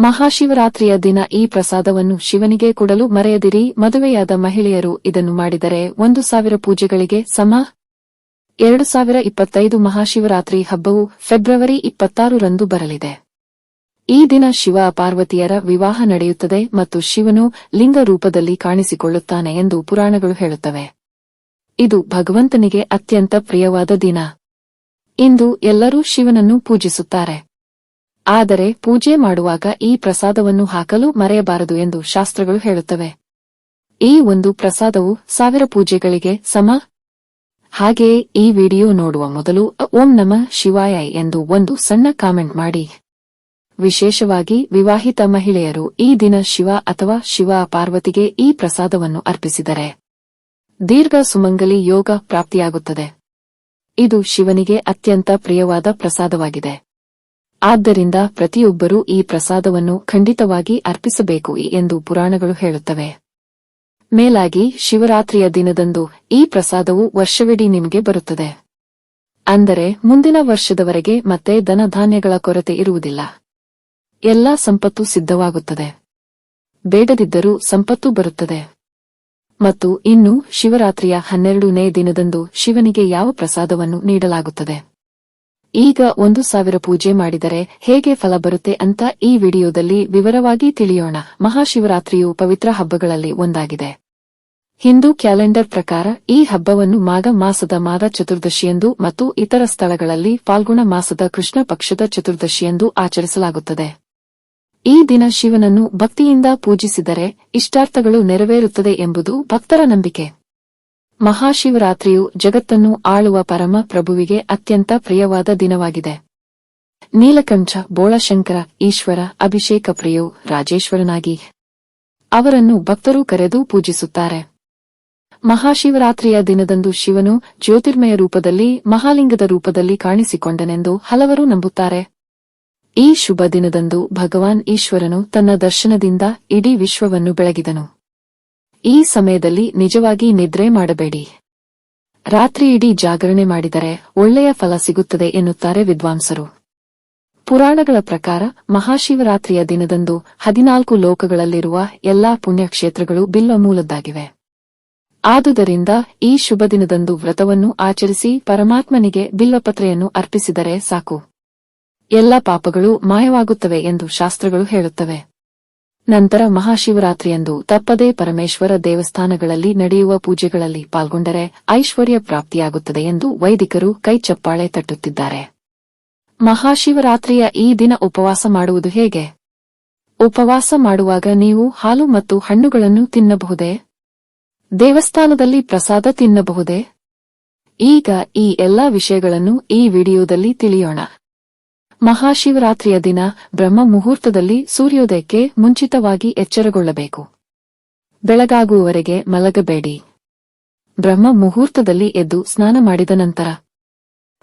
ಮಹಾಶಿವರಾತ್ರಿಯ ದಿನ ಈ ಪ್ರಸಾದವನ್ನು ಶಿವನಿಗೆ ಕೊಡಲು ಮರೆಯದಿರಿ. ಮದುವೆಯಾದ ಮಹಿಳೆಯರು ಇದನ್ನು ಮಾಡಿದರೆ ಒಂದು ಸಾವಿರ ಪೂಜೆಗಳಿಗೆ ಸಮ. ಎರಡು ಸಾವಿರ ಇಪ್ಪತ್ತೈದು ಮಹಾಶಿವರಾತ್ರಿ ಹಬ್ಬವು ಫೆಬ್ರವರಿ ಇಪ್ಪತ್ತಾರು ರಂದು ಬರಲಿದೆ. ಈ ದಿನ ಶಿವ ಪಾರ್ವತಿಯರ ವಿವಾಹ ನಡೆಯುತ್ತದೆ ಮತ್ತು ಶಿವನು ಲಿಂಗ ರೂಪದಲ್ಲಿ ಕಾಣಿಸಿಕೊಳ್ಳುತ್ತಾನೆ ಎಂದು ಪುರಾಣಗಳು ಹೇಳುತ್ತವೆ. ಇದು ಭಗವಂತನಿಗೆ ಅತ್ಯಂತ ಪ್ರಿಯವಾದ ದಿನ. ಇಂದು ಎಲ್ಲರೂ ಶಿವನನ್ನು ಪೂಜಿಸುತ್ತಾರೆ. ಆದರೆ ಪೂಜೆ ಮಾಡುವಾಗ ಈ ಪ್ರಸಾದವನ್ನು ಹಾಕಲು ಮರೆಯಬಾರದು ಎಂದು ಶಾಸ್ತ್ರಗಳು ಹೇಳುತ್ತವೆ. ಈ ಒಂದು ಪ್ರಸಾದವು ಸಾವಿರ ಪೂಜೆಗಳಿಗೆ ಸಮ. ಹಾಗೆಯೇ ಈ ವಿಡಿಯೋ ನೋಡುವ ಮೊದಲು ಓಂ ನಮ ಶಿವಾಯ ಎಂದು ಒಂದು ಸಣ್ಣ ಕಾಮೆಂಟ್ ಮಾಡಿ. ವಿಶೇಷವಾಗಿ ವಿವಾಹಿತ ಮಹಿಳೆಯರು ಈ ದಿನ ಶಿವ ಅಥವಾ ಶಿವ ಪಾರ್ವತಿಗೆ ಈ ಪ್ರಸಾದವನ್ನು ಅರ್ಪಿಸಿದರೆ ದೀರ್ಘ ಸುಮಂಗಲಿ ಯೋಗ ಪ್ರಾಪ್ತಿಯಾಗುತ್ತದೆ. ಇದು ಶಿವನಿಗೆ ಅತ್ಯಂತ ಪ್ರಿಯವಾದ ಪ್ರಸಾದವಾಗಿದೆ. ಆದ್ದರಿಂದ ಪ್ರತಿಯೊಬ್ಬರೂ ಈ ಪ್ರಸಾದವನ್ನು ಖಂಡಿತವಾಗಿ ಅರ್ಪಿಸಬೇಕು ಎಂದು ಪುರಾಣಗಳು ಹೇಳುತ್ತವೆ. ಮೇಲಾಗಿ ಶಿವರಾತ್ರಿಯ ದಿನದಂದು ಈ ಪ್ರಸಾದವು ವರ್ಷವಿಡೀ ನಿಮಗೆ ಬರುತ್ತದೆ. ಅಂದರೆ ಮುಂದಿನ ವರ್ಷದವರೆಗೆ ಮತ್ತೆ ಧನಧಾನ್ಯಗಳ ಕೊರತೆ ಇರುವುದಿಲ್ಲ. ಎಲ್ಲಾ ಸಂಪತ್ತು ಸಿದ್ಧವಾಗುತ್ತದೆ. ಬೇಡದಿದ್ದರೂ ಸಂಪತ್ತು ಬರುತ್ತದೆ. ಮತ್ತು ಇನ್ನು ಶಿವರಾತ್ರಿಯ ಹನ್ನೆರಡನೇ ದಿನದಂದು ಶಿವನಿಗೆ ಯಾವ ಪ್ರಸಾದವನ್ನು ನೀಡಲಾಗುತ್ತದೆ? ಈಗ ಒಂದು ಸಾವಿರ ಪೂಜೆ ಮಾಡಿದರೆ ಹೇಗೆ ಫಲ ಬರುತ್ತೆ ಅಂತ ಈ ವಿಡಿಯೋದಲ್ಲಿ ವಿವರವಾಗಿ ತಿಳಿಯೋಣ. ಮಹಾಶಿವರಾತ್ರಿಯು ಪವಿತ್ರ ಹಬ್ಬಗಳಲ್ಲಿ ಒಂದಾಗಿದೆ. ಹಿಂದೂ ಕ್ಯಾಲೆಂಡರ್ ಪ್ರಕಾರ ಈ ಹಬ್ಬವನ್ನು ಮಾಘ ಮಾಸದ ಮಾದ ಚತುರ್ದಶಿಯೆಂದು ಮತ್ತು ಇತರ ಸ್ಥಳಗಳಲ್ಲಿ ಫಾಲ್ಗುಣ ಮಾಸದ ಕೃಷ್ಣ ಪಕ್ಷದ ಚತುರ್ದಶಿಯೆಂದು ಆಚರಿಸಲಾಗುತ್ತದೆ. ಈ ದಿನ ಶಿವನನ್ನು ಭಕ್ತಿಯಿಂದ ಪೂಜಿಸಿದರೆ ಇಷ್ಟಾರ್ಥಗಳು ನೆರವೇರುತ್ತದೆ ಎಂಬುದು ಭಕ್ತರ ನಂಬಿಕೆ. ಮಹಾಶಿವರಾತ್ರಿಯು ಜಗತ್ತನ್ನು ಆಳುವ ಪರಮ ಪ್ರಭುವಿಗೆ ಅತ್ಯಂತ ಪ್ರಿಯವಾದ ದಿನವಾಗಿದೆ. ನೀಲಕಂಠ, ಬೋಳಶಂಕರ, ಈಶ್ವರ, ಅಭಿಷೇಕ ಪ್ರಿಯೋ ರಾಜೇಶ್ವರನಾಗಿ ಅವರನ್ನು ಭಕ್ತರು ಕರೆದು ಪೂಜಿಸುತ್ತಾರೆ. ಮಹಾಶಿವರಾತ್ರಿಯ ದಿನದಂದು ಶಿವನು ಜ್ಯೋತಿರ್ಮಯ ರೂಪದಲ್ಲಿ, ಮಹಾಲಿಂಗದ ರೂಪದಲ್ಲಿ ಕಾಣಿಸಿಕೊಂಡನೆಂದು ಹಲವರು ನಂಬುತ್ತಾರೆ. ಈ ಶುಭ ದಿನದಂದು ಭಗವಾನ್ ಈಶ್ವರನು ತನ್ನ ದರ್ಶನದಿಂದ ಇಡೀ ವಿಶ್ವವನ್ನು ಬೆಳಗಿದನು. ಈ ಸಮಯದಲ್ಲಿ ನಿಜವಾಗಿ ನಿದ್ರೆ ಮಾಡಬೇಡಿ. ರಾತ್ರಿಯಿಡೀ ಜಾಗರಣೆ ಮಾಡಿದರೆ ಒಳ್ಳೆಯ ಫಲ ಸಿಗುತ್ತದೆ ಎನ್ನುತ್ತಾರೆ ವಿದ್ವಾಂಸರು. ಪುರಾಣಗಳ ಪ್ರಕಾರ ಮಹಾಶಿವರಾತ್ರಿಯ ದಿನದಂದು ಹದಿನಾಲ್ಕು ಲೋಕಗಳಲ್ಲಿರುವ ಎಲ್ಲಾ ಪುಣ್ಯಕ್ಷೇತ್ರಗಳು ಬಿಲ್ವ ಮೂಲದ್ದಾಗಿವೆ ಆದುದರಿಂದ ಈ ಶುಭ ದಿನದಂದು ವ್ರತವನ್ನು ಆಚರಿಸಿ ಪರಮಾತ್ಮನಿಗೆ ಬಿಲ್ವಪತ್ರೆಯನ್ನು ಅರ್ಪಿಸಿದರೆ ಸಾಕು. ಎಲ್ಲ ಪಾಪಗಳು ಮಾಯವಾಗುತ್ತವೆ ಎಂದು ಶಾಸ್ತ್ರಗಳು ಹೇಳುತ್ತವೆ. ನಂತರ ಮಹಾಶಿವರಾತ್ರಿಯಂದು ತಪ್ಪದೇ ಪರಮೇಶ್ವರ ದೇವಸ್ಥಾನಗಳಲ್ಲಿ ನಡೆಯುವ ಪೂಜೆಗಳಲ್ಲಿ ಪಾಲ್ಗೊಂಡರೆ ಐಶ್ವರ್ಯ ಪ್ರಾಪ್ತಿಯಾಗುತ್ತದೆ ಎಂದು ವೈದಿಕರು ಕೈಚಪ್ಪಾಳೆ ತಟ್ಟುತ್ತಿದ್ದಾರೆ. ಮಹಾಶಿವರಾತ್ರಿಯ ಈ ದಿನ ಉಪವಾಸ ಮಾಡುವುದು ಹೇಗೆ? ಉಪವಾಸ ಮಾಡುವಾಗ ನೀವು ಹಾಲು ಮತ್ತು ಹಣ್ಣುಗಳನ್ನು ತಿನ್ನಬಹುದೇ? ದೇವಸ್ಥಾನದಲ್ಲಿ ಪ್ರಸಾದ ತಿನ್ನಬಹುದೇ? ಈಗ ಈ ಎಲ್ಲಾ ವಿಷಯಗಳನ್ನು ಈ ವಿಡಿಯೋದಲ್ಲಿ ತಿಳಿಯೋಣ. ಮಹಾಶಿವರಾತ್ರಿಯ ದಿನ ಬ್ರಹ್ಮ ಮುಹೂರ್ತದಲ್ಲಿ ಸೂರ್ಯೋದಯಕ್ಕೆ ಮುಂಚಿತವಾಗಿ ಎಚ್ಚರಗೊಳ್ಳಬೇಕು. ಬೆಳಗಾಗುವವರೆಗೆ ಮಲಗಬೇಡಿ. ಬ್ರಹ್ಮ ಮುಹೂರ್ತದಲ್ಲಿ ಎದ್ದು ಸ್ನಾನ ಮಾಡಿದ ನಂತರ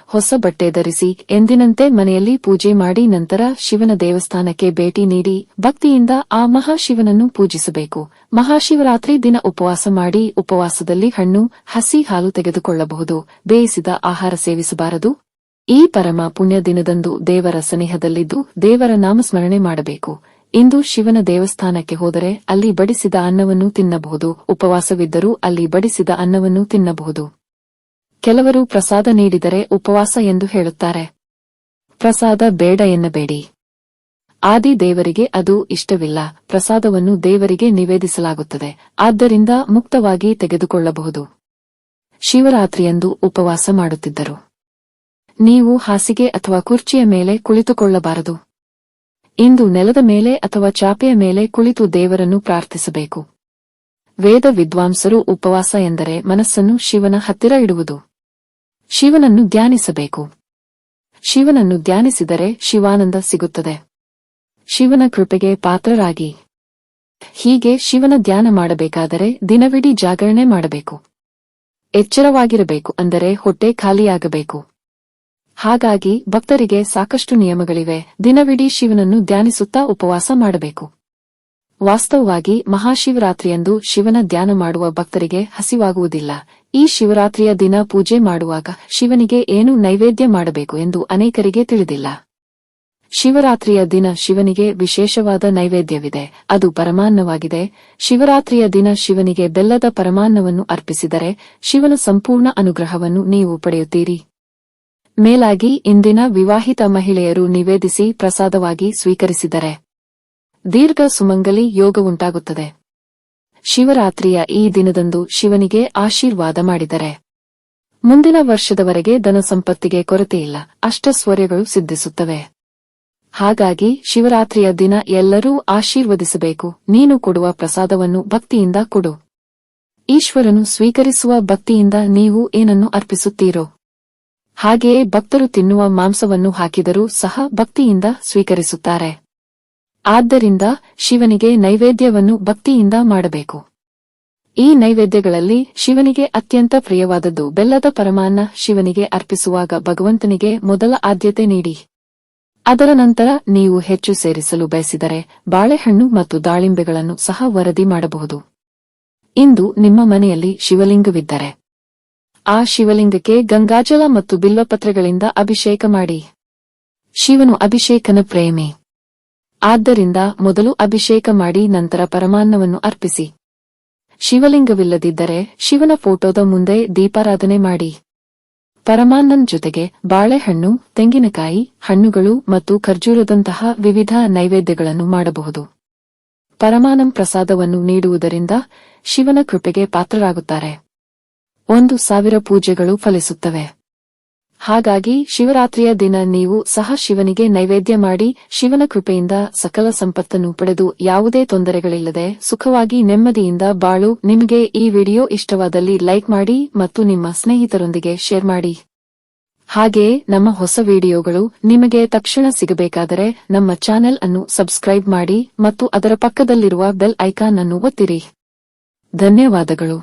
ಹೊಸ ಬಟ್ಟೆ ಧರಿಸಿ ಎಂದಿನಂತೆ ಮನೆಯಲ್ಲಿ ಪೂಜೆ ಮಾಡಿ ನಂತರ ಶಿವನ ದೇವಸ್ಥಾನಕ್ಕೆ ಭೇಟಿ ನೀಡಿ ಭಕ್ತಿಯಿಂದ ಆ ಮಹಾಶಿವನನ್ನು ಪೂಜಿಸಬೇಕು. ಮಹಾಶಿವರಾತ್ರಿ ದಿನ ಉಪವಾಸ ಮಾಡಿ ಉಪವಾಸದಲ್ಲಿ ಹಣ್ಣು, ಹಸಿ ಹಾಲು ತೆಗೆದುಕೊಳ್ಳಬಹುದು. ಬೇಯಿಸಿದ ಆಹಾರ ಸೇವಿಸಬಾರದು. ಈ ಪರಮ ಪುಣ್ಯ ದಿನದಂದು ದೇವರ ಸನಿಹದಲ್ಲಿದ್ದು ದೇವರ ನಾಮಸ್ಮರಣೆ ಮಾಡಬೇಕು. ಇಂದು ಶಿವನ ದೇವಸ್ಥಾನಕ್ಕೆ ಹೋದರೆ ಅಲ್ಲಿ ಬಡಿಸಿದ ಅನ್ನವನ್ನು ತಿನ್ನಬಹುದು. ಉಪವಾಸವಿದ್ದರೂ ಅಲ್ಲಿ ಬಡಿಸಿದ ಅನ್ನವನ್ನು ತಿನ್ನಬಹುದು. ಕೆಲವರು ಪ್ರಸಾದ ನೀಡಿದರೆ ಉಪವಾಸ ಎಂದು ಹೇಳುತ್ತಾರೆ. ಪ್ರಸಾದ ಬೇಡ ಎನ್ನಬೇಡಿ. ಆದಿ ದೇವರಿಗೆ ಅದು ಇಷ್ಟವಿಲ್ಲ. ಪ್ರಸಾದವನ್ನು ದೇವರಿಗೆ ನಿವೇದಿಸಲಾಗುತ್ತದೆ. ಆದ್ದರಿಂದ ಮುಕ್ತವಾಗಿ ತೆಗೆದುಕೊಳ್ಳಬಹುದು. ಶಿವರಾತ್ರಿಯಂದು ಉಪವಾಸ ಮಾಡುತ್ತಿದ್ದರು. ನೀವು ಹಾಸಿಗೆ ಅಥವಾ ಕುರ್ಚಿಯ ಮೇಲೆ ಕುಳಿತುಕೊಳ್ಳಬಾರದು. ಇಂದು ನೆಲದ ಮೇಲೆ ಅಥವಾ ಚಾಪೆಯ ಮೇಲೆ ಕುಳಿತು ದೇವರನ್ನು ಪ್ರಾರ್ಥಿಸಬೇಕು. ವೇದ ವಿದ್ವಾಂಸರು ಉಪವಾಸ ಎಂದರೆ ಮನಸ್ಸನ್ನು ಶಿವನ ಹತ್ತಿರ ಇಡುವುದು. ಶಿವನನ್ನು ಧ್ಯಾನಿಸಬೇಕು. ಶಿವನನ್ನು ಧ್ಯಾನಿಸಿದರೆ ಶಿವಾನಂದ ಸಿಗುತ್ತದೆ. ಶಿವನ ಕೃಪೆಗೆ ಪಾತ್ರರಾಗಿ. ಹೀಗೆ ಶಿವನ ಧ್ಯಾನ ಮಾಡಬೇಕಾದರೆ ದಿನವಿಡೀ ಜಾಗರಣೆ ಮಾಡಬೇಕು. ಎಚ್ಚರವಾಗಿರಬೇಕು ಅಂದರೆ ಹೊಟ್ಟೆ ಖಾಲಿಯಾಗಬೇಕು. ಹಾಗಾಗಿ ಭಕ್ತರಿಗೆ ಸಾಕಷ್ಟು ನಿಯಮಗಳಿವೆ. ದಿನವಿಡೀ ಶಿವನನ್ನು ಧ್ಯಾನಿಸುತ್ತಾ ಉಪವಾಸ ಮಾಡಬೇಕು. ವಾಸ್ತವವಾಗಿ ಮಹಾಶಿವರಾತ್ರಿಯಂದು ಶಿವನ ಧ್ಯಾನ ಮಾಡುವ ಭಕ್ತರಿಗೆ ಹಸಿವಾಗುವುದಿಲ್ಲ. ಈ ಶಿವರಾತ್ರಿಯ ದಿನ ಪೂಜೆ ಮಾಡುವಾಗ ಶಿವನಿಗೆ ಏನು ನೈವೇದ್ಯ ಮಾಡಬೇಕು ಎಂದು ಅನೇಕರಿಗೆ ತಿಳಿದಿಲ್ಲ. ಶಿವರಾತ್ರಿಯ ದಿನ ಶಿವನಿಗೆ ವಿಶೇಷವಾದ ನೈವೇದ್ಯವಿದೆ. ಅದು ಪರಮಾನ್ನವಾಗಿದೆ. ಶಿವರಾತ್ರಿಯ ದಿನ ಶಿವನಿಗೆ ಬೆಲ್ಲದ ಪರಮಾನ್ನವನ್ನು ಅರ್ಪಿಸಿದರೆ ಶಿವನ ಸಂಪೂರ್ಣ ಅನುಗ್ರಹವನ್ನು ನೀವು ಪಡೆಯುತ್ತೀರಿ. ಮೇಲಾಗಿ ಇಂದಿನ ವಿವಾಹಿತ ಮಹಿಳೆಯರು ನಿವೇದಿಸಿ ಪ್ರಸಾದವಾಗಿ ಸ್ವೀಕರಿಸಿದರೆ ದೀರ್ಘ ಸುಮಂಗಲಿ ಯೋಗ ಉಂಟಾಗುತ್ತದೆ. ಶಿವರಾತ್ರಿಯ ಈ ದಿನದಂದು ಶಿವನಿಗೆ ಆಶೀರ್ವಾದ ಮಾಡಿದರೆ ಮುಂದಿನ ವರ್ಷದವರೆಗೆ ಧನ ಸಂಪತ್ತಿಗೆ ಕೊರತೆಯಿಲ್ಲ ಅಷ್ಟಸ್ವರ್ಯಗಳು ಸಿದ್ಧಿಸುತ್ತವೆ. ಹಾಗಾಗಿ ಶಿವರಾತ್ರಿಯ ದಿನ ಎಲ್ಲರೂ ಆಶೀರ್ವದಿಸಬೇಕು, ನೀನು ಕೊಡುವ ಪ್ರಸಾದವನ್ನು ಭಕ್ತಿಯಿಂದ ಕೊಡು. ಈಶ್ವರನು ಸ್ವೀಕರಿಸುವ ಭಕ್ತಿಯಿಂದ ನೀವು ಏನನ್ನು ಅರ್ಪಿಸುತ್ತೀರೋ ಹಾಗೆಯೇ ಭಕ್ತರು ತಿನ್ನುವ ಮಾಂಸವನ್ನು ಹಾಕಿದರೂ ಸಹ ಭಕ್ತಿಯಿಂದ ಸ್ವೀಕರಿಸುತ್ತಾರೆ. ಆದ್ದರಿಂದ ಶಿವನಿಗೆ ನೈವೇದ್ಯವನ್ನು ಭಕ್ತಿಯಿಂದ ಮಾಡಬೇಕು. ಈ ನೈವೇದ್ಯಗಳಲ್ಲಿ ಶಿವನಿಗೆ ಅತ್ಯಂತ ಪ್ರಿಯವಾದದ್ದು ಬೆಲ್ಲದ ಪರಮಾನ್ನ ಶಿವನಿಗೆ ಅರ್ಪಿಸುವಾಗ ಭಗವಂತನಿಗೆ ಮೊದಲ ಆದ್ಯತೆ ನೀಡಿ. ಅದರ ನಂತರ ನೀವು ಹೆಚ್ಚು ಸೇರಿಸಲು ಬಯಸಿದರೆ ಬಾಳೆಹಣ್ಣು ಮತ್ತು ದಾಳಿಂಬೆಗಳನ್ನು ಸಹ ವರದಿ ಮಾಡಬಹುದು. ಇಂದು ನಿಮ್ಮ ಮನೆಯಲ್ಲಿ ಶಿವಲಿಂಗವಿದ್ದರೆ ಆ ಶಿವಲಿಂಗಕ್ಕೆ ಗಂಗಾಜಲ ಮತ್ತು ಬಿಲ್ವಪತ್ರಗಳಿಂದ ಅಭಿಷೇಕ ಮಾಡಿ. ಶಿವನು ಅಭಿಷೇಕನ ಪ್ರೇಮಿ. ಆದ್ದರಿಂದ ಮೊದಲು ಅಭಿಷೇಕ ಮಾಡಿ ನಂತರ ಪರಮಾನ್ನವನ್ನು ಅರ್ಪಿಸಿ. ಶಿವಲಿಂಗವಿಲ್ಲದಿದ್ದರೆ ಶಿವನ ಫೋಟೋದ ಮುಂದೆ ದೀಪಾರಾಧನೆ ಮಾಡಿ. ಪರಮಾನ್ನನ್ ಜೊತೆಗೆ ಬಾಳೆಹಣ್ಣು, ತೆಂಗಿನಕಾಯಿ, ಹಣ್ಣುಗಳು ಮತ್ತು ಖರ್ಜೂರದಂತಹ ವಿವಿಧ ನೈವೇದ್ಯಗಳನ್ನು ಮಾಡಬಹುದು. ಪರಮಾನಂ ಪ್ರಸಾದವನ್ನು ನೀಡುವುದರಿಂದ ಶಿವನ ಕೃಪೆಗೆ ಪಾತ್ರರಾಗುತ್ತಾರೆ. ಒಂದು ಸಾವಿರ ಪೂಜೆಗಳು ಫಲಿಸುತ್ತವೆ. ಹಾಗಾಗಿ ಶಿವರಾತ್ರಿಯ ದಿನ ನೀವು ಸಹ ಶಿವನಿಗೆ ನೈವೇದ್ಯ ಮಾಡಿ ಶಿವನ ಕೃಪೆಯಿಂದ ಸಕಲ ಸಂಪತ್ತನ್ನು ಪಡೆದು ಯಾವುದೇ ತೊಂದರೆಗಳಿಲ್ಲದೆ ಸುಖವಾಗಿ ನೆಮ್ಮದಿಯಿಂದ ಬಾಳು. ನಿಮಗೆ ಈ ವಿಡಿಯೋ ಇಷ್ಟವಾದಲ್ಲಿ ಲೈಕ್ ಮಾಡಿ ಮತ್ತು ನಿಮ್ಮ ಸ್ನೇಹಿತರೊಂದಿಗೆ ಶೇರ್ ಮಾಡಿ. ಹಾಗೆಯೇ ನಮ್ಮ ಹೊಸ ವಿಡಿಯೋಗಳು ನಿಮಗೆ ತಕ್ಷಣ ಸಿಗಬೇಕಾದರೆ ನಮ್ಮ ಚಾನೆಲ್ ಅನ್ನು ಸಬ್ಸ್ಕ್ರೈಬ್ ಮಾಡಿ ಮತ್ತು ಅದರ ಪಕ್ಕದಲ್ಲಿರುವ ಬೆಲ್ ಐಕಾನ್ ಅನ್ನು ಒತ್ತಿರಿ. ಧನ್ಯವಾದಗಳು.